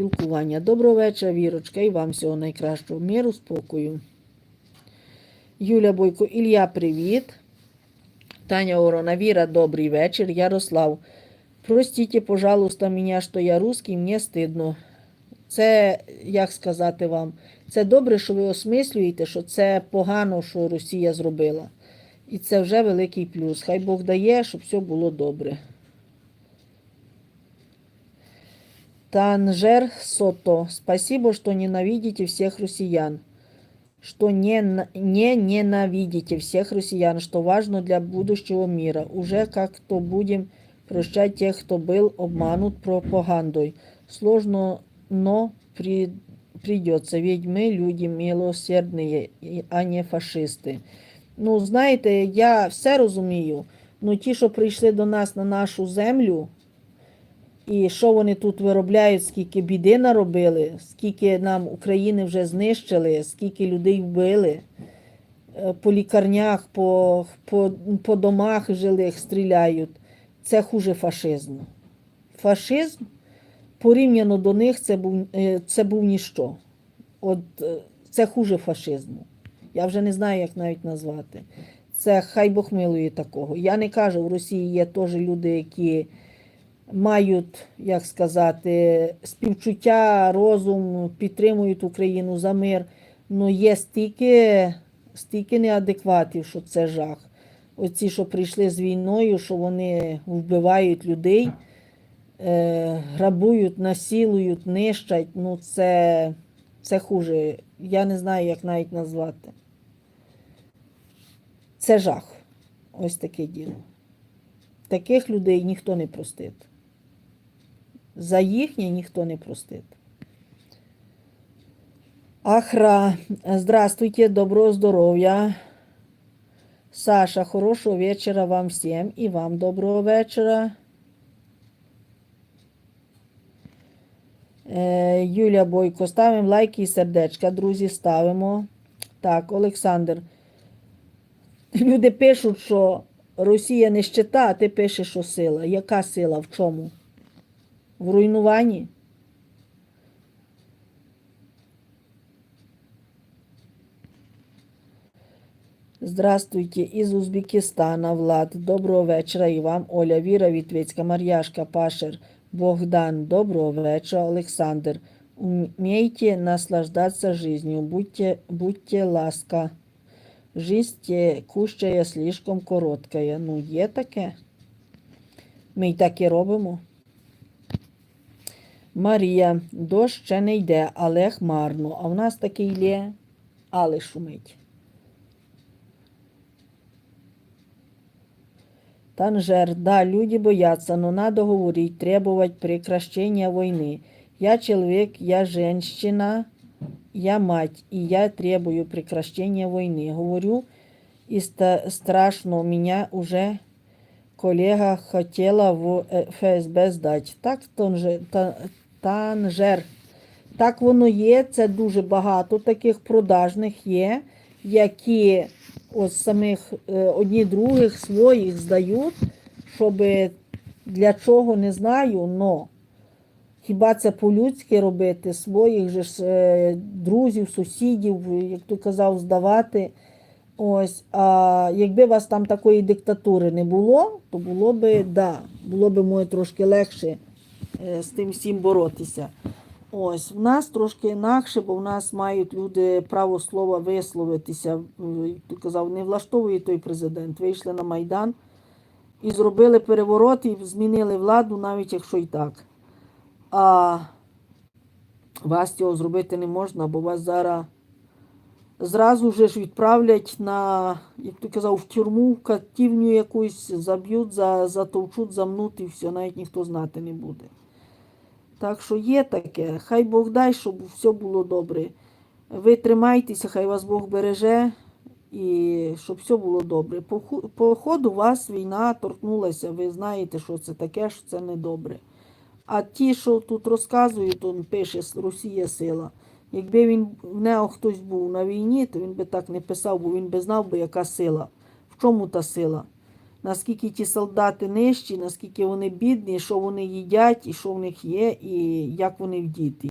спілкування. Доброго вечора, Вірочка, і вам всього найкращого. Миру, спокою. Юля Бойко, Ілля, привіт. Таня Орона, Віра, добрий вечір. Ярослав. Простите, пожалуйста, меня, що я русский, мені стидно. Це, як сказати вам, це добре, що ви осмислюєте, що це погано, що Росія зробила. І це вже великий плюс. Хай Бог дає, щоб все було добре. Танжер Сото. Спасибо, что ненавидите всех россиян. Что не, на- не ненавидите всех россиян, что важно для будущего мира. Уже как-то будем прощать тех, кто был обманут пропагандой. Сложно, но при, придется, ведь мы люди милосердные, і- а не фашисти. Ну, знаєте, я все розумію. Ну, ті, що прийшли до нас на нашу землю, і що вони тут виробляють, скільки біди наробили, скільки нам України вже знищили, скільки людей вбили, е, по лікарнях, по, по, по домах жилих стріляють. Це хуже фашизму. Фашизм порівняно до них це був, е, це був ніщо. От е, це хуже фашизму. Я вже не знаю, як навіть назвати. Це хай Бог милує такого. Я не кажу, в Росії є теж люди, які мають, як сказати, співчуття, розум, підтримують Україну за мир. Ну є стільки, стільки неадекватів, що це жах. Оці, що прийшли з війною, що вони вбивають людей, е, грабують, насилують, нищать. Ну це, це хуже. Я не знаю, як навіть назвати. Це жах. Ось таке діло. Таких людей ніхто не простить. За їхнє ніхто не простить. Ахра, здравствуйте, доброго здоров'я. Саша, хорошего вечера вам всем и вам доброго вечора. Е, Юля Бойко, ставимо лайки і сердечка, друзі, ставимо. Так, Олександр. Люди пишуть, що Росія не щита, а ти пишеш, що сила. Яка сила? В чому? В руйнуванні? Здравствуйте, із Узбекистана, Влад. Доброго вечора і вам, Оля, Віра Вітвицька, Мар'яшка, Пашер, Богдан. Доброго вечора, Олександр. Умейте наслаждаться жизнью, будьте, будьте ласка. Жизнь текущая слишком короткая. Ну, є таке. Ми й так і робимо. Марія, дощ ще не йде, але хмарно. А в нас такий лє, але шумить. Танжер, да, люди боятся, но надо говорить, требовать прекращения войны. Я человек, я женщина, я мать, и я требую прекращения войны. Говорю, и страшно, меня уже коллега хотела в э, ФСБ здати. Так, Танжер. Так воно є, це дуже багато таких продажних є, які ось самих е, одні других своїх здають, щоб для чого не знаю, но хіба це по-людськи робити, своїх же е, друзів, сусідів, як ти казав, здавати. Ось, а якби у вас там такої диктатури не було, то було би, да, було б моє трошки легше е, з тим всім боротися. Ось, в нас трошки інакше, бо в нас мають люди право слова висловитися. Е, ти казав, не влаштовує той президент. Вийшли на Майдан і зробили переворот і змінили владу, навіть якщо і так. А вас цього зробити не можна, бо вас зараз зразу же ж відправлять на, як ти казав, в тюрму, в катівню якусь, заб'ють, за, затовчуть, замнуть і все, навіть ніхто знати не буде. Так що є таке. Хай Бог дай, щоб все було добре. Ви тримайтеся, хай вас Бог береже і щоб все було добре. По, по ходу вас війна торкнулася, ви знаєте, що це таке, що це недобре. А ті, що тут розказують, он пише Росія сила. Якби він в нього хтось був на війні, то він би так не писав, бо він би знав, би, яка сила. В чому та сила? Наскільки ті солдати нижчі, наскільки вони бідні, що вони їдять, і що в них є, і як вони вдіти.